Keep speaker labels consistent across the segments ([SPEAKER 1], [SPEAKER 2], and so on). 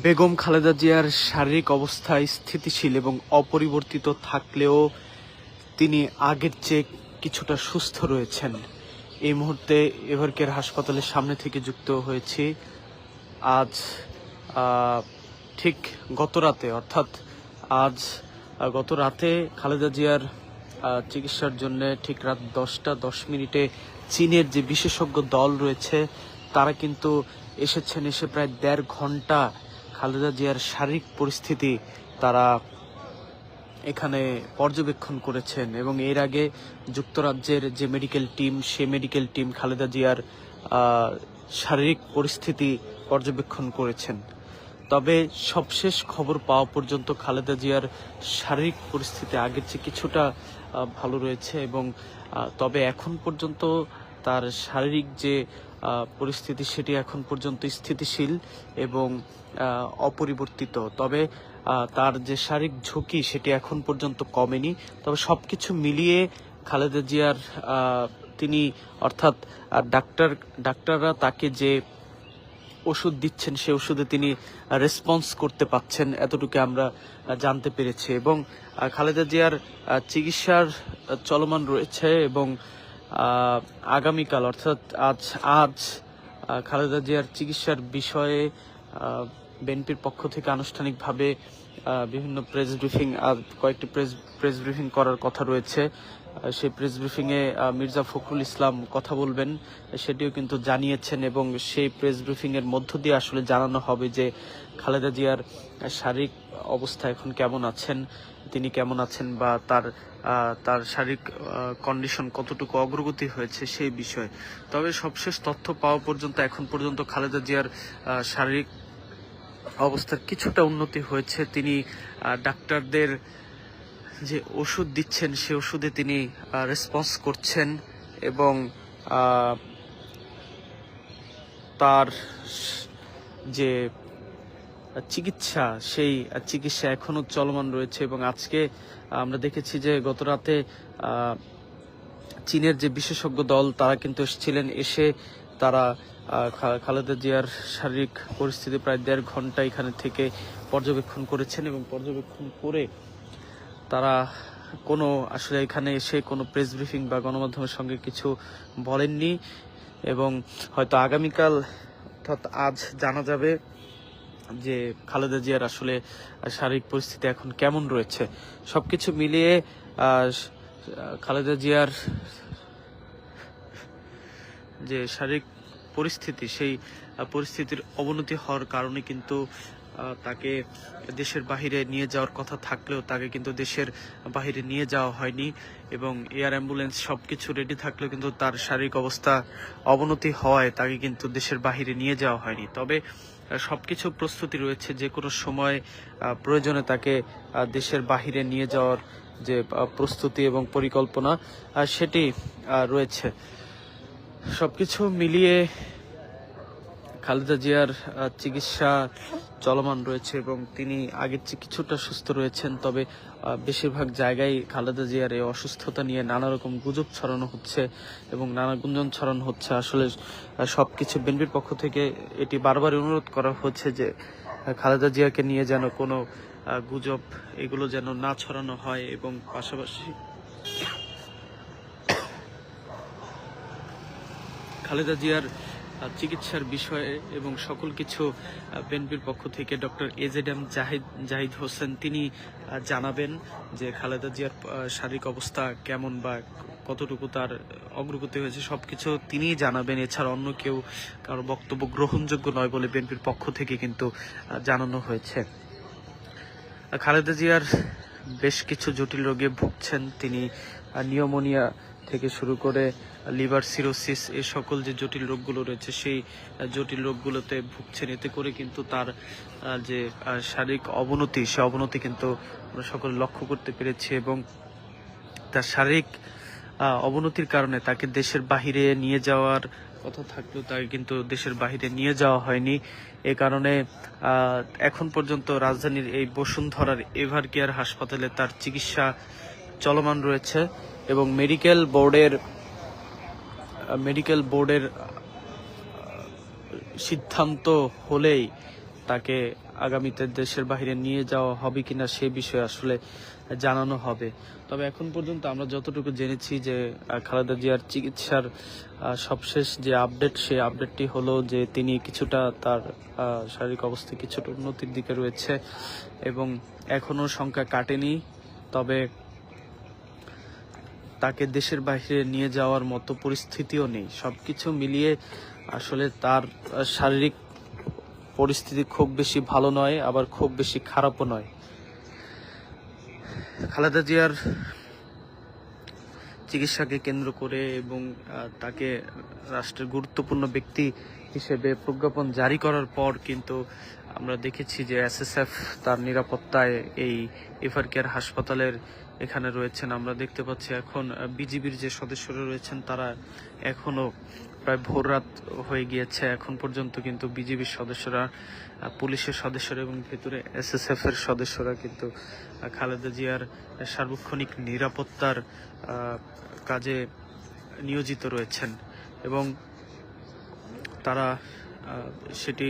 [SPEAKER 1] বেগম খালেদা জিয়ার শারীরিক অবস্থা স্থিতিশীল এবং অপরিবর্তিত থাকলেও তিনি আগের চেয়ে কিছুটা সুস্থ রয়েছেন। এই মুহূর্তে এভারকের হাসপাতালের সামনে থেকে যুক্ত হয়েছি। আজ ঠিক গত রাতে, অর্থাৎ আজ গত রাতে খালেদা জিয়ার চিকিৎসার জন্য ঠিক রাত দশটা দশ মিনিটে চীনের যে বিশেষজ্ঞ দল রয়েছে, তারা কিন্তু এসেছেন এসে প্রায় দেড় ঘণ্টা খালেদা জিয়ার শারীরিক পরিস্থিতি তারা এখানে পর্যবেক্ষণ করেছেন এবং এর আগে যুক্তরাজ্যের যে মেডিকেল টিম সে মেডিকেল টিম খালেদা জিয়ার শারীরিক পরিস্থিতি পর্যবেক্ষণ করেছেন। তবে সবশেষ খবর পাওয়া পর্যন্ত খালেদা জিয়ার শারীরিক পরিস্থিতি আগের চেয়ে কিছুটা ভালো রয়েছে এবং তবে এখন পর্যন্ত তার শারীরিক যে পরিস্থিতি সেটি এখন পর্যন্ত স্থিতিশীল এবং অপরিবর্তিত। তবে তার যে শারীরিক ঝুঁকি সেটি এখন পর্যন্ত কমেনি। তবে সব কিছু মিলিয়ে খালেদা জিয়ার তিনি অর্থাৎ ডাক্তার, ডাক্তাররা তাকে যে ওষুধ দিচ্ছেন সে ওষুধে তিনি রেসপন্স করতে পাচ্ছেন এতটুকু আমরা জানতে পেরেছি। এবং খালেদা জিয়ার চিকিৎসার চলমান রয়েছে এবং আগামীকাল অর্থাৎ আজ আজ খালেদা জিয়ার চিকিৎসার বিষয়ে বিএনপির পক্ষ থেকে আনুষ্ঠানিকভাবে বিভিন্ন প্রেস ব্রিফিং কয়েকটি প্রেস প্রেস ব্রিফিং করার কথা রয়েছে। সেই প্রেস ব্রিফিংয়ে মির্জা ফখরুল ইসলাম কথা বলবেন। সেটিও কিন্তু জানিয়েছেন এবং সেই প্রেস ব্রিফিংয়ের মধ্য দিয়ে আসলে জানানো হবে যে খালেদা জিয়ার শারীরিক অবস্থা এখন কেমন আছেন, তিনি কেমন আছেন বা তার তার শারীরিক কন্ডিশন কতটুকু অগ্রগতি হয়েছে সেই বিষয়ে। তবে সবশেষ তথ্য পাওয়া পর্যন্ত, এখন পর্যন্ত খালেদা জিয়ার শারীরিক অবস্থার কিছুটা উন্নতি হয়েছে। তিনি ডাক্তারদের যে ওষুধ দিচ্ছেন, সে ওষুধে তিনি রেসপন্স করছেন এবং তার যে চিকিৎসা, সেই চিকিৎসা এখনও চলমান রয়েছে এবং আজকে আমরা দেখেছি যে গত রাতে চীনের যে বিশেষজ্ঞ দল, তারা কিন্তু এসেছিলেন। এসে তারা খালেদা জিয়ার শারীরিক পরিস্থিতি প্রায় দেড় ঘণ্টা এখানে থেকে পর্যবেক্ষণ করেছেন এবং পর্যবেক্ষণ করে তারা কোনো, আসলে এখানে এসে কোনো প্রেস ব্রিফিং বা গণমাধ্যমের সঙ্গে কিছু বলেননি এবং হয়তো আগামীকাল অর্থাৎ আজ জানা যাবে যে খালেদা জিয়ার আসলে শারীরিক পরিস্থিতি এখন কেমন রয়েছে। সব কিছু মিলিয়ে খালেদা জিয়ার যে শারীরিক পরিস্থিতি সেই পরিস্থিতির অবনতি হওয়ার কারণে কিন্তু তাকে দেশের বাহিরে নিয়ে যাওয়ার কথা থাকলেও তাকে কিন্তু দেশের বাহিরে নিয়ে যাওয়া হয়নি এবং এয়ার অ্যাম্বুলেন্স সব কিছু রেডি থাকলেও কিন্তু তার শারীরিক অবস্থা অবনতি হওয়ায় তাকে কিন্তু দেশের বাহিরে নিয়ে যাওয়া হয়নি। তবে সবকিছু প্রস্তুতি রয়েছে যে কোনো সময় প্রয়োজনে তাকে দেশের বাহিরে নিয়ে যাওয়ার যে প্রস্তুতি এবং পরিকল্পনা সেটি আহ, রয়েছে সবকিছু মিলিয়ে খালেদা জিয়ার চিকিৎসা চলমান রয়েছে এবং তিনি আগের চেয়ে কিছুটা সুস্থ রয়েছেন, তবে বেশিরভাগ জায়গায় খালেদা জিয়ার এই অসুস্থতা নিয়ে নানা রকম গুজব ছড়ানো হচ্ছে এবং নানা গুঞ্জন ছড়ানো হচ্ছে। আসলে সব কিছু বিএনপির পক্ষ থেকে এটি বারবার অনুরোধ করা হচ্ছে যে খালেদা জিয়াকে নিয়ে যেন কোনো গুজব এগুলো যেন না ছড়ানো হয় এবং পাশাপাশি খালেদা জিয়ার চিকিৎসার বিষয়ে এবং সকল কিছু বিএনপির পক্ষ থেকে doctor A Z M Zahid Zahid Hossain তিনি জানাবেন যে খালেদা জিয়ার শারীরিক অবস্থা কেমন বা কতটুকু তার অগ্রগতি হয়েছে, সবকিছু তিনিই জানাবেন। এছাড়া অন্য কেউ কারও বক্তব্য গ্রহণযোগ্য নয় বলে বিএনপির পক্ষ থেকে কিন্তু জানানো হয়েছে। খালেদা জিয়ার বেশ কিছু জটিল রোগে ভুগছেন তিনি নিউমোনিয়া থেকে শুরু করে লিভার সিরোসিস, এই সকল যে জটিল রোগগুলো রয়েছে, সেই জটিল রোগগুলোতে ভুগছেন। এতে করে কিন্তু তার যে শারীরিক অবনতি, সে অবনতি কিন্তু আমরা সকলে লক্ষ্য করতে পেরেছি এবং তার শারীরিক অবনতির কারণে তাকে দেশের বাহিরে নিয়ে যাওয়ার কথা থাকলেও তাকে কিন্তু দেশের বাহিরে নিয়ে যাওয়া হয়নি। এ কারণে এখন পর্যন্ত রাজধানীর এই বসুন্ধরার এভার কেয়ার হাসপাতালে তার চিকিৎসা চলমান রয়েছে। এবং মেডিকেল বোর্ডের মেডিকেল বোর্ডের সিদ্ধান্ত হলেই তাকে আগামীতে দেশের বাইরে নিয়ে যাওয়া হবে কিনা সে বিষয়ে আসলে জানানো হবে। তবে এখন পর্যন্ত আমরা যতটুকু জেনেছি যে খালেদা জিয়ার চিকিৎসার সবশেষ যে আপডেট, সেই আপডেটটি হলো যে তিনি কিছুটা তার শারীরিক অবস্থা কিছুটা উন্নতির দিকে রয়েছে এবং এখনও সংখ্যা কাটেনি। তবে তাকে দেশের বাইরে নিয়ে যাওয়ার মতো পরিস্থিতিও নেই। সব কিছু মিলিয়ে আসলে তার শারীরিক পরিস্থিতি খুব বেশি ভালো নয়, আবার খুব বেশি খারাপও নয়। খালেদা জিয়ার চিকিৎসাকে কেন্দ্র করে এবং তাকে রাষ্ট্রের গুরুত্বপূর্ণ ব্যক্তি হিসেবে প্রজ্ঞাপন জারি করার পর কিন্তু আমরা দেখেছি যে এসএসএফ তার নিরাপত্তায় এই এফআর কেয়ার হাসপাতালের এখানে রয়েছেন। আমরা দেখতে পাচ্ছি এখন বিজিবির যে সদস্যরা রয়েছেন, তারা এখনও প্রায় ভোর রাত হয়ে গিয়েছে। এখন পর্যন্ত কিন্তু বিজিবির সদস্যরা, পুলিশের সদস্যরা এবং ভেতরে এসএসএফ এর সদস্যরা কিন্তু, খালেদা জিয়ার সার্বক্ষণিক নিরাপত্তার কাজে নিয়োজিত রয়েছেন এবং তারা সেটি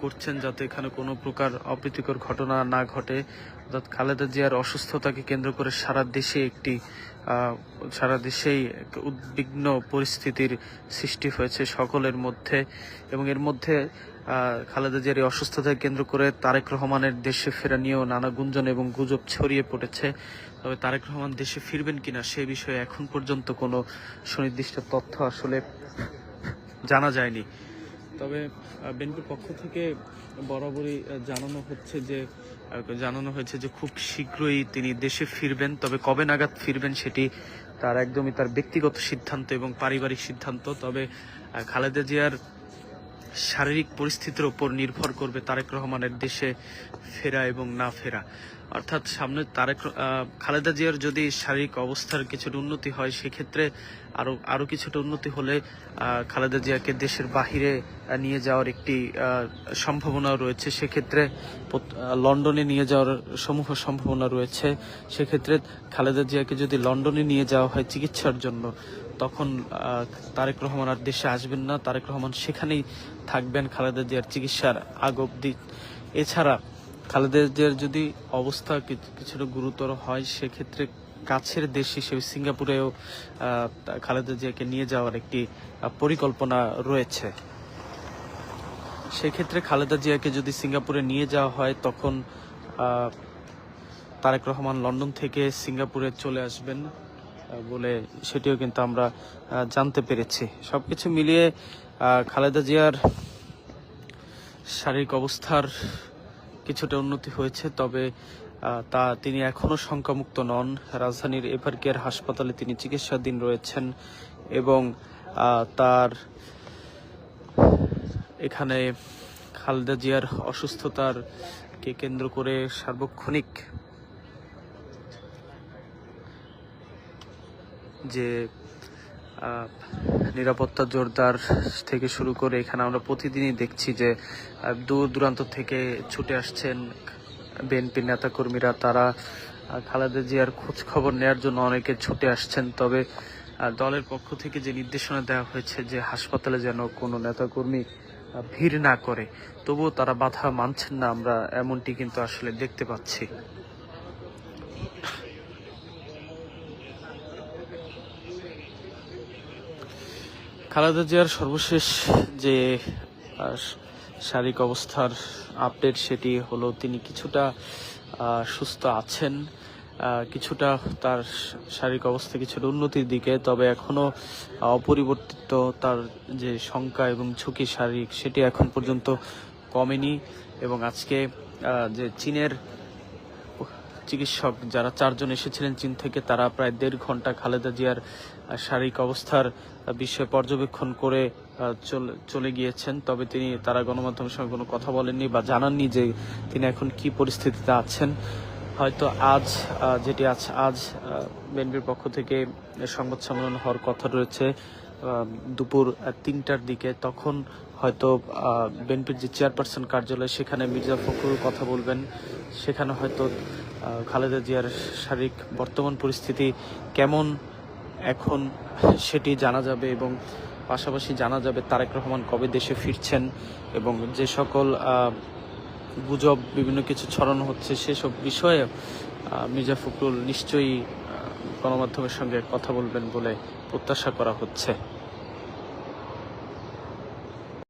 [SPEAKER 1] করছেন যাতে এখানে কোনো প্রকার অপ্রীতিকর ঘটনা না ঘটে। অর্থাৎ খালেদা জিয়ার অসুস্থতাকে কেন্দ্র করে সারা দেশে একটি সারা দেশেই উদ্বিগ্ন পরিস্থিতির সৃষ্টি হয়েছে সকলের মধ্যে। এবং এর মধ্যে খালেদা জিয়ার এই অসুস্থতাকে কেন্দ্র করে তারেক রহমানের দেশে ফেরা নিয়েও নানা গুঞ্জন এবং গুজব ছড়িয়ে পড়েছে। তবে তারেক রহমান দেশে ফিরবেন কিনা সে বিষয়ে এখন পর্যন্ত কোনো সুনির্দিষ্ট তথ্য আসলে জানা যায়নি। তবে বিএনপির পক্ষ থেকে বরাবরই জানানো হচ্ছে যে জানানো হয়েছে যে খুব শীঘ্রই তিনি দেশে ফিরবেন, তবে কবে নাগাদ ফিরবেন সেটি তার একদমই তার ব্যক্তিগত সিদ্ধান্ত এবং পারিবারিক সিদ্ধান্ত। তবে খালেদা জিয়ার শারীরিক পরিস্থিতির উপর নির্ভর করবে তারেক রহমানের দেশে ফেরা এবং না ফেরা। অর্থাৎ সামনে তারেক খালেদা জিয়ার যদি শারীরিক অবস্থার কিছুটা উন্নতি হয়, সেক্ষেত্রে আরও আরও কিছুটা উন্নতি হলে খালেদা জিয়াকে দেশের বাহিরে নিয়ে যাওয়ার একটি সম্ভাবনা রয়েছে। সেক্ষেত্রে লন্ডনে নিয়ে যাওয়ার সমূহ সম্ভাবনা রয়েছে। সেক্ষেত্রে খালেদা জিয়াকে যদি লন্ডনে নিয়ে যাওয়া হয় চিকিৎসার জন্য তখন তারেক রহমান আর দেশে আসবেন না। তারেক রহমান সেখানেই থাকবেন খালেদা জিয়ার চিকিৎসার আগ অব্দি এছাড়া খালেদা জিয়ার যদি অবস্থা কিছুটা গুরুতর হয়, সেক্ষেত্রে কাছের দেশ হিসেবে সিঙ্গাপুরেও খালেদা জিয়াকে নিয়ে যাওয়ার একটি পরিকল্পনা রয়েছে। সেক্ষেত্রে খালেদা জিয়াকে যদি সিঙ্গাপুরে নিয়ে যাওয়া হয়, তখন তারেক রহমান লন্ডন থেকে সিঙ্গাপুরে চলে আসবেন। বলে সেটিও কিন্তু আমরা জানতে পেরেছি। সব কিছু মিলিয়ে খালেদা জিয়ার শারীরিক অবস্থার কিছুটা উন্নতি হয়েছে, তবে তা তিনি এখনও শঙ্কামুক্ত নন। রাজধানীর এভার কেয়ার হাসপাতালে তিনি চিকিৎসাধীন রয়েছেন এবং তার এখানে খালেদা জিয়ার অসুস্থতার কে কেন্দ্র করে সার্বক্ষণিক যে নিরাপত্তা জোরদার থেকে শুরু করে এখানে আমরা প্রতিদিনই দেখছি যে দূর দূরান্ত থেকে ছুটে আসছেন বিএনপি নেতাকর্মীরা। তারা খালেদা জিয়ার খোঁজ খবর নেওয়ার জন্য অনেকে ছুটে আসছেন। তবে দলের পক্ষ থেকে যে নির্দেশনা দেওয়া হয়েছে যে, হাসপাতালে যেন কোনো নেতাকর্মী ভিড় না করে, তবুও তারা বাধা মানছেন না, আমরা এমনটি কিন্তু আসলে দেখতে পাচ্ছি। খালেদা জিয়ার সর্বশেষ যে শারীরিক অবস্থার আপডেট সেটি হলো তিনি কিছুটা সুস্থ আছেন কিছুটা তার শারীরিক অবস্থা কিছুটা উন্নতির দিকে তবে এখনও আহ, অপরিবর্তিত তার যে শঙ্কা এবং ঝুঁকি শারীরিক সেটি এখন পর্যন্ত কমেনি এবং আজকে যে চীনের চিকিৎসক যারা চারজন এসেছিলেন চীন থেকে তারা প্রায় দেড় ঘণ্টা খালেদা জিয়ার শারীরিক অবস্থার বিষয়ে পর্যবেক্ষণ করে চলে- গিয়েছেন। তবে তিনি, তারা গণমাধ্যমের সঙ্গে কোনো কথা বলেননি বা জানাননি যে তিনি এখন কি পরিস্থিতিতে আছেন। হয়তো আজ যেটি আজ আজ বিএনপির পক্ষ থেকে সংবাদ সম্মেলন হওয়ার কথা রয়েছে দুপুর তিনটার দিকে। তখন হয়তো বিএনপির যে চেয়ারপারসন কার্যালয়, সেখানে মির্জা ফখরুল কথা বলবেন। সেখানে হয়তো খালেদা জিয়ার শারীরিক বর্তমান পরিস্থিতি কেমন এখন সেটি জানা যাবে এবং পাশাপাশি জানা যাবে তারেক রহমান কবে দেশে ফিরছেন এবং যে সকল গুজব, বিভিন্ন কিছু ছড়ানো হচ্ছে সেসব বিষয়ে মির্জা ফখরুল নিশ্চয়ই গণমাধ্যমের সঙ্গে কথা বলবেন বলে প্রত্যাশা করা হচ্ছে।